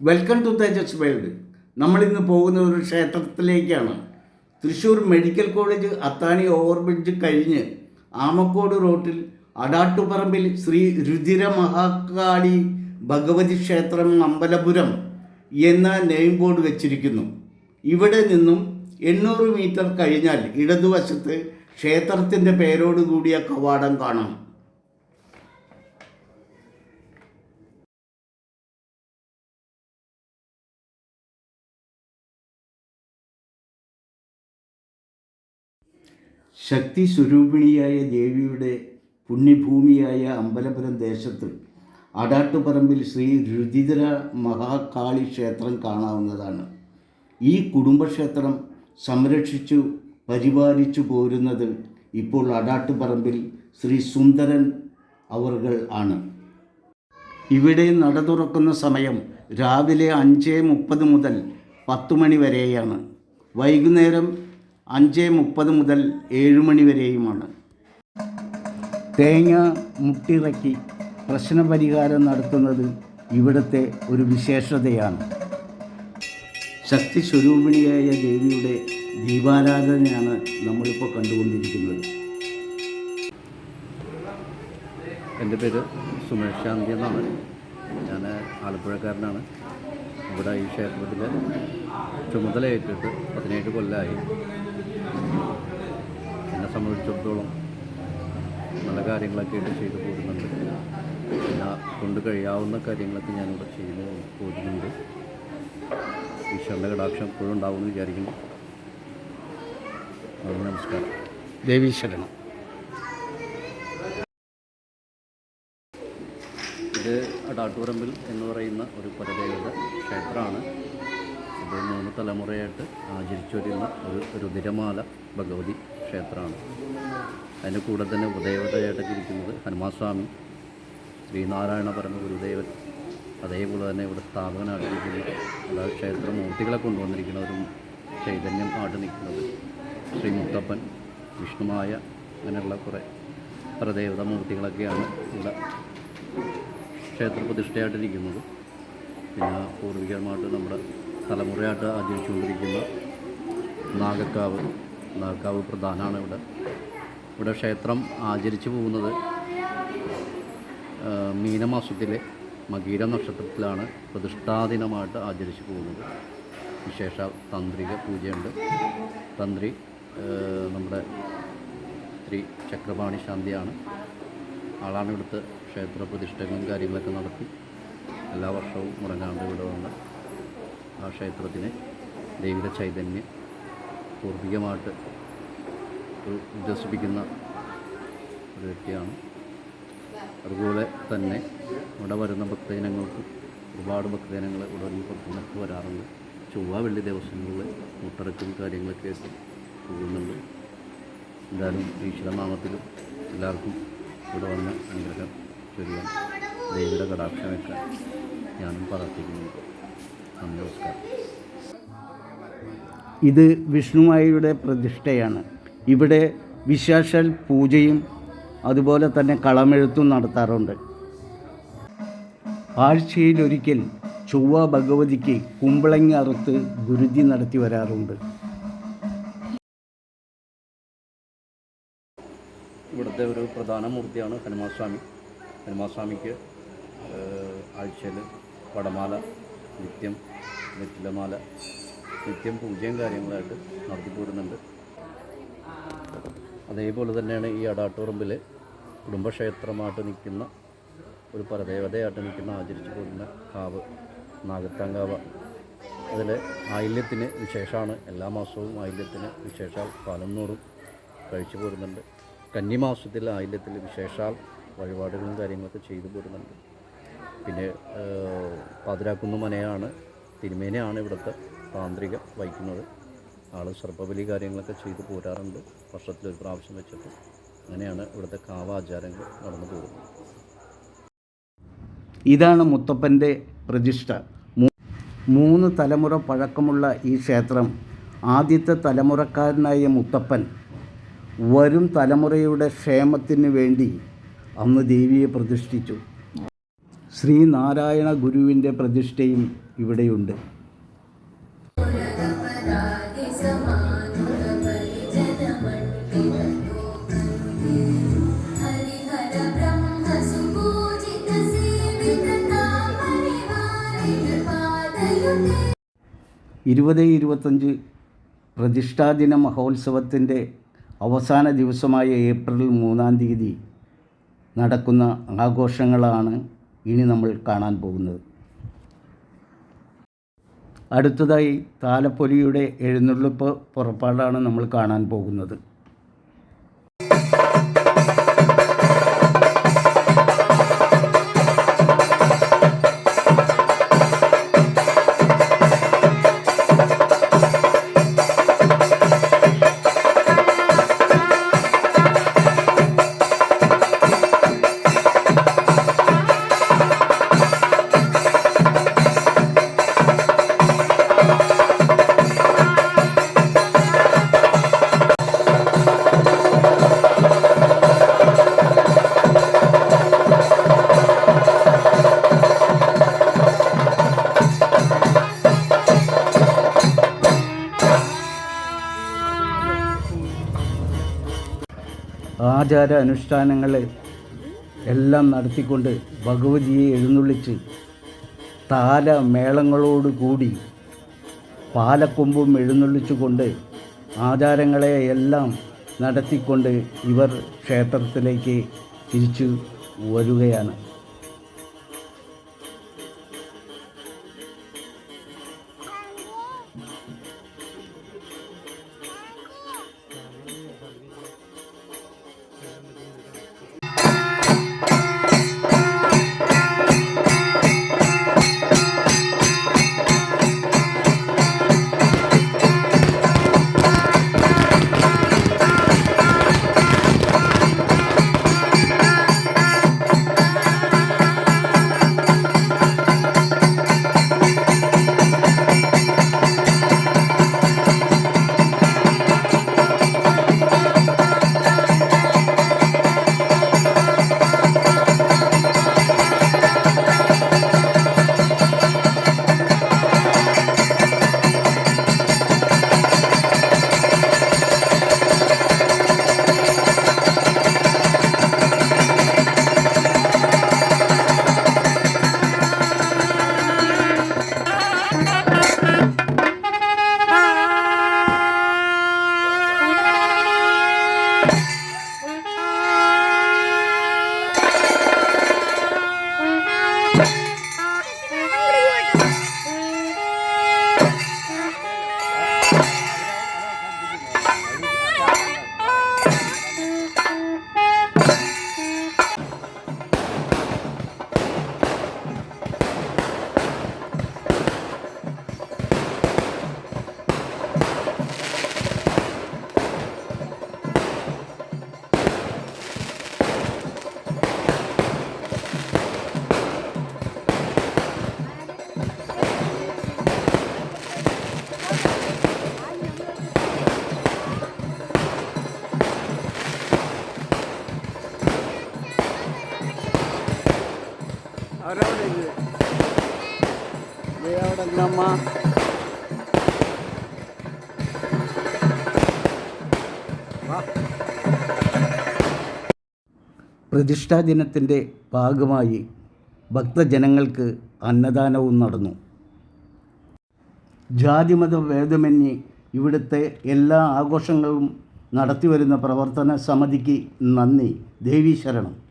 Welcome to Tejas world നമ്മളിന്ന് പോകുന്ന ഒരു ക്ഷേത്രത്തിലേക്കാണ്. Thrissur medical college Athani overbridge കഴിഞ്ഞ് ആമക്കോട് റോട്ടിൽ അടാട്ടുപറമ്പിൽ ശ്രീ രുചിര മഹാകാളി ഭഗവതി ക്ഷേത്രം അമ്പലപുരം എന്ന നെയിം ബോർഡ് വെച്ചിരിക്കുന്നു. ഇവിടെ നിന്നും എണ്ണൂറ് മീറ്റർ കഴിഞ്ഞാൽ ഇടതുവശത്ത് ക്ഷേത്രത്തിന്റെ പേരോടുകൂടിയ കവാടം കാണാം. ശക്തി സ്വരൂപിണിയായ ദേവിയുടെ പുണ്യഭൂമിയായ അമ്പലപുരം ദേശത്ത് അടാട്ടുപറമ്പിൽ ശ്രീ രുചിതര മഹാകാളി ക്ഷേത്രം കാണാവുന്നതാണ്. ഈ കുടുംബക്ഷേത്രം സംരക്ഷിച്ചു പരിപാലിച്ചു പോരുന്നത് ഇപ്പോൾ അടാട്ടുപറമ്പിൽ ശ്രീ സുന്ദരൻ അവർകൾ ആണ്. ഇവിടെ നട തുറക്കുന്ന സമയം രാവിലെ അഞ്ച് മുപ്പത് മുതൽ പത്ത് മണി വരെയാണ്. വൈകുന്നേരം അഞ്ച് മുപ്പത് മുതൽ ഏഴ് മണി വരെയുമാണ്. തേങ്ങ മുട്ടിറക്കി പ്രശ്നപരിഹാരം നടത്തുന്നത് ഇവിടുത്തെ ഒരു വിശേഷതയാണ്. ശക്തി സ്വരൂപിണിയായ ദേവിയുടെ ദീപാരാധനയാണ് നമ്മളിപ്പോൾ കണ്ടുകൊണ്ടിരിക്കുന്നത്. എന്റെ പേര് സുമേഷ് ശാന്തി എന്നാണ്. ഞാൻ ആലപ്പുഴക്കാരനാണ്. ഇവിടെ ഈ ക്ഷേത്രത്തിൽ ചുമതലയേറ്റിട്ട് പതിനേഴ് കൊല്ലമായി എന്നെ സംബന്ധിച്ചിടത്തോളം നല്ല കാര്യങ്ങളൊക്കെ ആയിട്ട് ചെയ്തു പോകുന്നുണ്ട് എല്ലാ കൊണ്ട് കഴിയാവുന്ന കാര്യങ്ങളൊക്കെ ഞാനിവിടെ ചെയ്തു പോകുന്നുണ്ട് ഈശ്വരന്റെ കടാക്ഷം എപ്പോഴും ഉണ്ടാവുമെന്ന് വിചാരിക്കുന്നു. നമസ്കാരം. ദേവീശരണം ഇത് അടാട്ടുപറമ്പിൽ എന്ന് പറയുന്ന ഒരു പരദേവത ക്ഷേത്രമാണ്. ഇത് മൂന്ന് തലമുറയായിട്ട് ആചരിച്ചു വരുന്ന ഒരു രുതിരമാല ഭഗവതി. ക്ഷേത്രമാണ്. അതിന്റെ കൂടെ തന്നെ ഉപദേവതയായിട്ടൊക്കെ ഇരിക്കുന്നത് ഹനുമാസ്വാമി ശ്രീനാരായണ പരമ ഗുരുദേവൻ അതേപോലെ തന്നെ ഇവിടെ സ്ഥാപകനായിട്ടിരിക്കുന്നത് അതായത് ക്ഷേത്ര മൂർത്തികളെ ഒരു ചൈതന്യം ആയിട്ട് നിൽക്കുന്നത് ശ്രീ മുത്തപ്പൻ വിഷ്ണുമായ അങ്ങനെയുള്ള കുറേ പ്രദേവത മൂർത്തികളൊക്കെയാണ് ഇവിടെ ക്ഷേത്ര പ്രതിഷ്ഠയായിട്ടിരിക്കുന്നത്. പിന്നെ പൂർവികമായിട്ട് നമ്മുടെ തലമുറയായിട്ട് ആചരിച്ചുകൊണ്ടിരിക്കുന്ന നാഗക്കാവ് നാഗക്കാവ് പ്രധാനമാണ് ഇവിടെ. ഇവിടെ ക്ഷേത്രം ആചരിച്ചു പോകുന്നത് മീനമാസത്തിലെ മകീര നക്ഷത്രത്തിലാണ് പ്രതിഷ്ഠാദിനമായിട്ട് ആചരിച്ചു പോകുന്നത്. വിശേഷ തന്ത്രിക പൂജയുണ്ട്. തന്ത്രി നമ്മുടെ ശ്രീ ചക്രപാണി ശാന്തിയാണ്. ആളാണ് ഇവിടുത്തെ ക്ഷേത്ര പ്രതിഷ്ഠകളും കാര്യങ്ങളൊക്കെ നടത്തി. എല്ലാ വർഷവും മുടങ്ങാണ്ട് ഇവിടെ വന്ന് ആ ക്ഷേത്രത്തിന് ദൈവിക ചൈതന്യം പൂർവികമായിട്ട് വിശ്വസിപ്പിക്കുന്ന ഒരു വ്യക്തിയാണ്. അതുപോലെ തന്നെ ഇവിടെ വരുന്ന ഭക്തജനങ്ങൾക്ക് ഒരുപാട് ഭക്തജനങ്ങൾ ഇവിടെ ഈ പുറത്തുനിന്നൊക്കെ വരാറുണ്ട്. ചൊവ്വ വെള്ളി ദിവസങ്ങളിൽ മുട്ടറക്കും കാര്യങ്ങളൊക്കെ ആയിട്ട് പോകുന്നുണ്ട്. എന്തായാലും ഈശ്വരനാമത്തിലും എല്ലാവർക്കും ഇവിടെ വന്ന് അനുഗ്രഹം ചൊരിയാൻ ദൈവയുടെ കടാക്ഷമൊക്കെ ഞാനും പ്രാർത്ഥിക്കുന്നുണ്ട് നമസ്കാരം. ഇത് വിഷ്ണുമായിയുടെ പ്രതിഷ്ഠയാണ്. ഇവിടെ വിശേഷൽ പൂജയും അതുപോലെ തന്നെ കളമെഴുത്തും നടത്താറുണ്ട്. ആഴ്ചയിലൊരിക്കൽ ചൊവ്വ ഭഗവതിക്ക് കുമ്പളങ്ങി അറുത്ത് ഗുരുതി നടത്തി വരാറുണ്ട്. ഇവിടുത്തെ ഒരു പ്രധാന മൂർത്തിയാണ് ഹനുമാസ്വാമി ഹനുമാസ്വാമിക്ക് ആഴ്ചയിൽ പടമാല നിത്യം നെറ്റിലമാല നിത്യം പൂജയും കാര്യങ്ങളായിട്ട് നടത്തിപ്പോരുന്നുണ്ട് അതേപോലെ തന്നെയാണ് ഈ അടാട്ടുറമ്പിൽ കുടുംബക്ഷേത്രമായിട്ട് നിൽക്കുന്ന ഒരു പരദേവതയായിട്ട് നിൽക്കുന്ന ആചരിച്ചു പോകുന്ന കാവ് നാഗത്താങ്കാവ്. അതിൽ ആയില്യത്തിന് വിശേഷമാണ്. എല്ലാ മാസവും ആയില്യത്തിന് വിശേഷാൽ പാലന്നൂറും കഴിച്ചു പോരുന്നുണ്ട്. കന്നിമാസത്തിൽ ആയില്യത്തിൽ വിശേഷാൽ വഴിപാടുകളും കാര്യങ്ങളൊക്കെ ചെയ്തു പോരുന്നുണ്ട്. പിന്നെ പാതിരാക്കുന്ന മനയാണ് തിരുമേനയാണ് ഇവിടുത്തെ താന്ത്രിക വഹിക്കുന്നത്. ആൾ സർപ്പബലി കാര്യങ്ങളൊക്കെ ചെയ്ത് പോരാറുണ്ട്. വർഷത്തിലൊരു പ്രാവശ്യം വെച്ചിട്ട്. അങ്ങനെയാണ് ഇവിടുത്തെ കാവ ആചാരങ്ങൾ നടന്നു പോകുന്നത്. ഇതാണ് മുത്തപ്പന്റെ പ്രതിഷ്ഠ. മൂന്ന് തലമുറ പഴക്കമുള്ള ഈ ക്ഷേത്രം. ആദ്യത്തെ തലമുറക്കാരനായ മുത്തപ്പൻ വരും തലമുറയുടെ ക്ഷേമത്തിന് വേണ്ടി അന്ന് ദേവിയെ പ്രതിഷ്ഠിച്ചു. ശ്രീനാരായണ ഗുരുവിന്റെ പ്രതിഷ്ഠയും ഇവിടെയുണ്ട്. ഇരുപത് ഇരുപത്തഞ്ച് പ്രതിഷ്ഠാദിന മഹോത്സവത്തിന്റെ അവസാന ദിവസമായ ഏപ്രിൽ മൂന്നാം തീയതി നടക്കുന്ന ആഘോഷങ്ങളാണ് ഇനി നമ്മൾ കാണാൻ പോകുന്നത്. അടുത്തതായി താലപ്പൊലിയുടെ എഴുന്നള്ളിപ്പ് പുറപ്പാടാണ് നമ്മൾ കാണാൻ പോകുന്നത്. ആചാര അനുഷ്ഠാനങ്ങളെ എല്ലാം നടത്തിക്കൊണ്ട് ഭഗവതിയെ എഴുന്നള്ളിച്ച് താല മേളങ്ങളോട് കൂടി പാലക്കൊമ്പും എഴുന്നള്ളിച്ചുകൊണ്ട് ആചാരങ്ങളെ എല്ലാം നടത്തിക്കൊണ്ട് ഇവർ ക്ഷേത്രത്തിലേക്ക് തിരിച്ചു വരികയാണ്. പ്രതിഷ്ഠാ ദിനത്തിന്റെ ഭാഗമായി ഭക്തജനങ്ങൾക്ക് അന്നദാനവും നടന്നു. ജാതിമത ഭേദമന്യേ ഇവിടുത്തെ എല്ലാ ആഘോഷങ്ങളും നടത്തിവരുന്ന പ്രവർത്തന സമിതിക്ക് നന്ദി. ദേവീ ശരണം.